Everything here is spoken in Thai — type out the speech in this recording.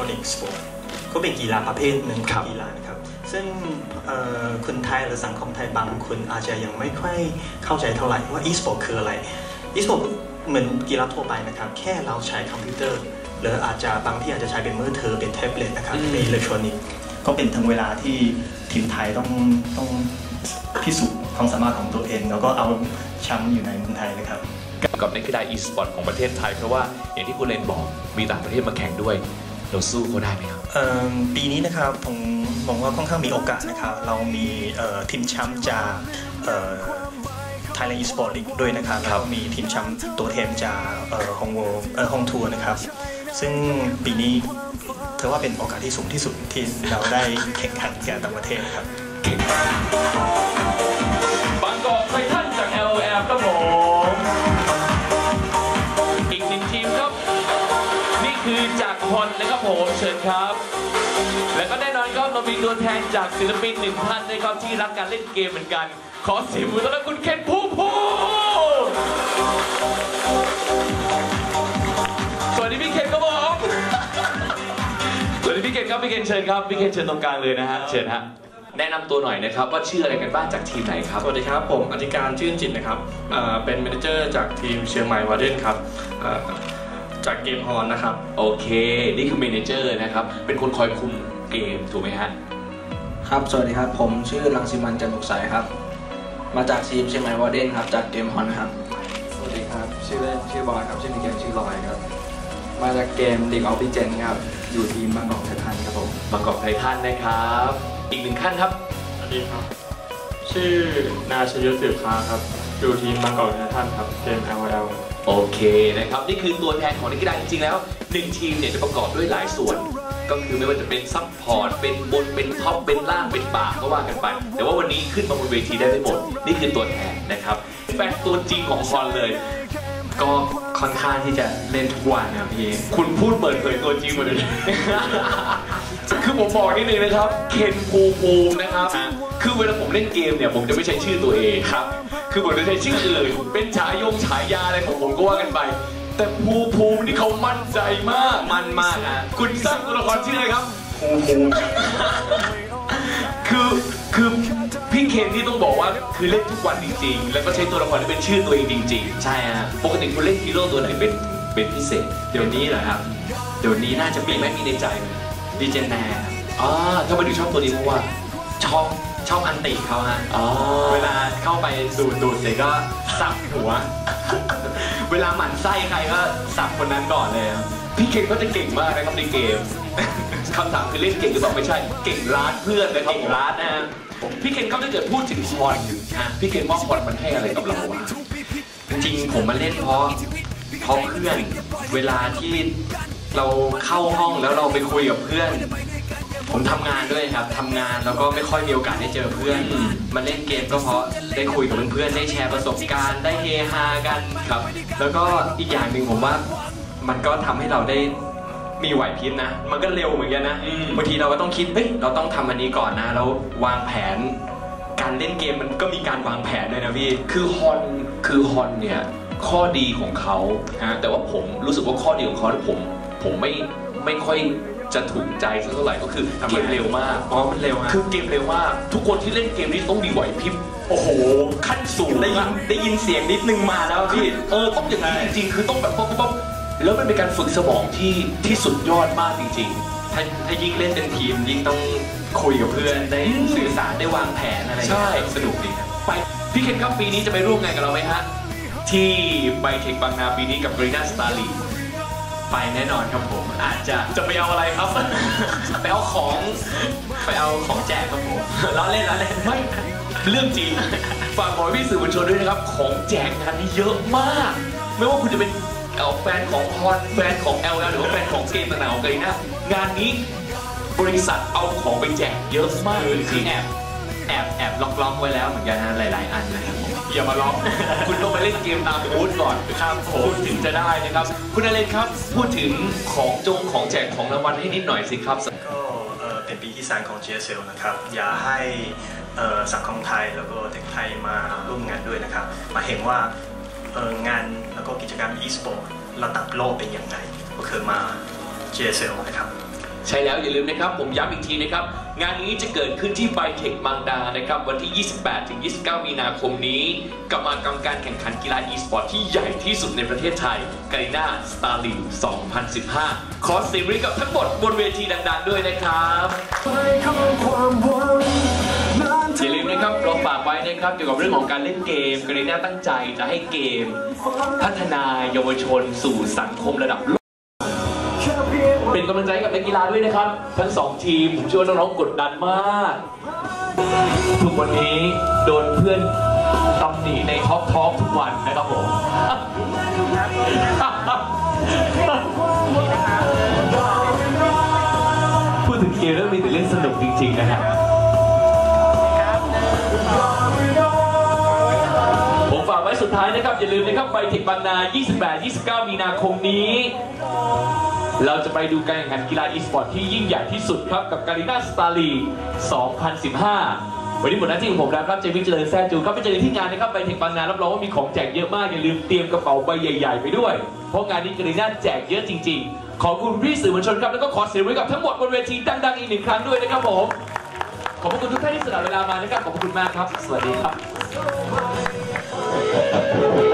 Electronic Sport ก็เป็นกีฬาประเภทหนึ่งของกีฬานะครับ ซึ่งเอ่อคนไทยหรือสังคมไทยบางคนอาจจะยังไม่ค่อยเข้าใจเท่าไหร่ว่า e-sport คืออะไร e-sport เหมือนกีฬาทั่วไปนะครับ แค่เราใช้คอมพิวเตอร์ หรืออาจจะบางที่อาจจะใช้เป็นมือถือเป็นแท็บเล็ตนะครับเป็นอิเล็กทรอนิกส์ก็เป็นถึงเวลาที่ทีมไทยต้องต้องพิสูจน์ความสามารถของตัวเอง แล้วก็เอาแชมป์อยู่ในเมืองไทยนะครับกับนักกีฬา e-sport ของประเทศไทย เพราะว่าอย่างที่คุณเลนบอกมีต่างประเทศมาแข่งด้วย เราสู้เขาได้ไหมครับเอิ่มปีนี้นะครับผมมองว่าค่อนข้างมีโอกาสนะครับ เรามีเอ่อทีมแชมป์จากเอ่อ Thailand Esport League ด้วยนะครับแล้วก็มีทีมแชมป์ตัวแทนจากเอ่อฮองโวเอ่อฮองทัวร์นะครับ ซึ่งปีนี้ถือว่าเป็นโอกาสที่สูงที่สุดที่เราได้แข่งขันกับต่างประเทศครับเก่งมากบ ผมเชิญครับ และก็แน่นอนครับเรามีตัวแทนจากศิลปินหนึ่งท่านนะครับที่รักการเล่นเกมเหมือนกัน ขอเสียงมือต้อนรับคุณเคนภูมิภูมิสวัสดีพี่เคนครับผมสวัสดีพี่เคนครับพี่เคนเชิญครับพี่เคนเชิญตรงกลางเลยนะฮะเชิญฮะแนะนำตัวหน่อยนะครับว่าชื่ออะไรกันบ้างจากทีมไหนครับ สวัสดีครับ ผมอธิการชื่นจิตนะครับเอ่อเป็นแมนเจอร์จากทีมเชียงใหม่วาเดนครับเอ่อ จากเกมฮอนนะครับ โอเค นี่คือเมเนเจอร์นะครับ เป็นคนคอยคุมเกมถูกไหมฮะ ครับ สวัสดีครับ ผมชื่อรังสิมันต์จันทร์สุขใสครับ มาจากทีมเชียงใหม่วอร์เดนครับ จากเกมฮอนครับ สวัสดีครับ ชื่อเล่นชื่อบอยครับ ชื่อในเกมชื่อลอยครับ มาจากเกม League of Legends ครับ อยู่ทีมบางกอกไททันครับผม บางกอกไททันนะครับ อีกหนึ่งขั้นครับ สวัสดีครับ ชื่อนาชยุทธสืบค้าครับ อยู่ทีมบางกอกไททันครับเกม LOL โอเคนะครับ นี่คือตัวแทนของนักกีฬาจริงๆแล้วหนึ่งทีมเนี่ยจะประกอบด้วยหลายส่วน ก็คือไม่ว่าจะเป็นซับพอร์ตเป็นบนเป็นท็อปเป็นล่างเป็นป่าก็ว่ากันไป แต่ว่าวันนี้ขึ้นมาบนเวทีได้ไม่หมด นี่คือตัวแทนนะครับแฟนตัวจริงของคอนเลย ก็ค่อนข้างที่จะเล่นทุกวันนะพี่ คุณพูดเปิดเผยตัวจริงมาเลย คือผมบอกนิดนึงนะครับ เคนภูมิภูมินะครับ คือเวลาผมเล่นเกมเนี่ย ผมจะไม่ใช้ชื่อตัวเองครับ คือผมจะใช้ชื่ออื่นเป็นฉายงฉายาอะไรของผมก็ว่ากันไป แต่ภูมิภูมินี่เขามั่นใจมาก มันมากอะ คุณสร้างตัวละครชื่ออะไรครับ ภูมิภูมิ คือ คือพี่เคนที่ต้องบอกว่าคือเล่นทุกวันจริงๆ แล้วก็ใช้ตัวละครที่เป็นชื่อตัวเองจริงใช่ฮะๆปกติคุณเล่นฮีโร่ตัวไหนเป็นเป็นพิเศษ เดี๋ยวนี้เหรอครับ เดี๋ยวนี้น่าจะมีมีไหไหมมมีในใจไหม ดีเจแนร์อ่าถ้ามาดูชอบตัวนี้เพราะว่าชอบชอบอันติเขาฮะอ๋อเวลาเข้าไปดูดดูดเสร็จก็สับหัว เวลาหมั่นไส้ใครก็สับคนนั้นก่อนเลยครับพี่เคนก็จะเก่งมากนะครับในเกมคำถามคือเล่นเก่งหรือเปล่าไม่ใช่ เก่งร้านเพื่อนนะครับเก่งร้านนะฮะพี่เคนเขาถ้าเกิดพูดถึงฮอนฮะพี่เคนว่าฮอนมันให้อะไรกับเราวะจริงๆผมมาเล่นเพราะเพราะเพื่อนเวลาที่ เราเข้าห้องแล้วเราไปคุยกับเพื่อน ผมทำงานด้วยครับทำงานแล้วก็ไม่ค่อยมีโอกาสได้เจอเพื่อนอืมมาเล่นเกมก็เพราะได้คุยกับเพื่อนๆได้แชร์ประสบการณ์ได้เฮฮากันครับ แล้วก็อีกอย่างหนึ่งผมว่า มันก็ทำให้เราได้มีไหวพริบนะ มันก็เร็วเหมือนกันนะอืม บางทีเราก็ต้องคิดเฮ้ยเราต้องทำอันนี้ก่อนนะแล้ววางแผน การเล่นเกมมันก็มีการวางแผนด้วยนะพี่ คือฮอนคือฮอนเนี่ยข้อดีของเขา ฮะ แต่ว่าผมรู้สึกว่าข้อดีของเขาที่ผม ผมไม่ไม่ค่อยจะถูกใจสักเท่าไหร่ก็คือทำไมเกมเร็วมากอ๋อมันเร็วฮะคือเกมเร็วมาก ทุกคนที่เล่นเกมนี้ต้องมีไหวพริบโอ้โหขั้นสูงได้ยินอะได้ยินเสียงนิดนึงมาแล้วพี่เออต้องอย่างนี้จริงๆคือต้องแบบป๊บป๊บป๊บแล้วมันเป็นการฝึกสมองที่ที่สุดยอดมากจริงถ้าถ้ายิ่งเล่นเป็นทีมยิ่งต้องคุยกับเพื่อนได้อืมสื่อสารได้วางแผนอะไรใช่เงี้ยสนุกดีครับๆไปพี่เคนครับปีนี้จะไปร่วมงานกับเราไหมฮะที่ไบเทคบางนาปีนี้กับ Green Star League ไปแน่นอนครับผมอาจจะจะไปเอาอะไรครับ ไปเอาของไปเอาของแจกครับผมล้อเล่นล้อเล่นไม่เรื่องจริงฝากบอกพี่สื่อมวลชนด้วยนะครับ ของแจกงานนี้เยอะมาก ไม่ว่าคุณจะเป็นแฟนของฮอนแฟนของ LL หรือว่าแฟนของเกมต่างๆของเกรน่างานนี้บริษัทเอาของไปแจกเยอะมากจคืริองแอบแอบแอบล็อกล็อกไว้แล้วเหมือนกันนะหลาย ๆ อันนะครับผม อย่ามาล็อก คุณต้องไปเล่นเกมตามบูธก่อนครับผมถึงจะได้นะครับ คุณอเลนครับ พูดถึงของจงของแจกของรางวัลให้นิดหน่อยสิครับ ก็เอ่อเป็นปีที่สามของ GSL นะครับ อยากให้เอ่อสังคมไทยแล้วก็เด็กไทยมาร่วมงานด้วยนะครับ มาเห็นว่าเอ่องานแล้วก็กิจกรรม e-sport ระดับโลกเป็นยังไงก็คือมา GSL นะครับ ใช่แล้วอย่าลืมนะครับ ผมย้ำอีกทีนะครับ งานนี้จะเกิดขึ้นที่ไบเทคบางดานะครับ วันที่ 28 ถึง 29 มีนาคมนี้กับมากรรมการแข่งขันกีฬา e สปอร์ตที่ใหญ่ที่สุดในประเทศไทยกา r ีนาสตาร์ลิง2015 ขอเสียงรีกับทั้งหมดบนเวทีดังๆด้วยนะครับอย่าลืมนะครับเราฝากไว้นะครับเกี่ยวกับเรื่องของการเล่นเกมกรีน่าตั้งใจจะให้เกม พัฒนาเยาวชนสู่สังคมระดับโลก เป็นกำลังใจกับนักกีฬาด้วยนะครับ ทั้งสองทีมผมเชื่อว่าน้องๆกดดันมาก ทุกวันนี้โดนเพื่อนตำหนิในท็อปท็อทุกวันนะครับผมพูดถึงเกมแล้วมีแต่เรื่องสนุกจริง ๆ นะครับผมฝากไว้สุดท้ายนะครับ อย่าลืมนะครับ ไปเทคบางนา 28-29 มีนาคมนี้ เราจะไปดูการแข่งขันกีฬาอีสปอร์ตที่ยิ่งใหญ่ที่สุดครับกับการีนาสตาร์ลี2015 วันนี้หมดหน้าที่ของผมแล้วครับเจมิกเจริญแซ่จูครับไปเจอกันที่งานนะครับไปเทคบางนารับรองว่ามีของแจกเยอะมากอย่าลืมเตรียมกระเป๋าใบใหญ่ ๆ ไปด้วย เพราะงานนี้การีนาแจกเยอะจริง ๆ ขอบคุณพี่สื่อมวลชนครับแล้วก็ขอเสียงไว้กับทั้งหมดบนเวทีดังๆอีกหนึ่งครั้งด้วยนะครับผมขอบคุณทุกท่านที่สละเวลามานะครับขอบคุณมากครับ สวัสดีครับ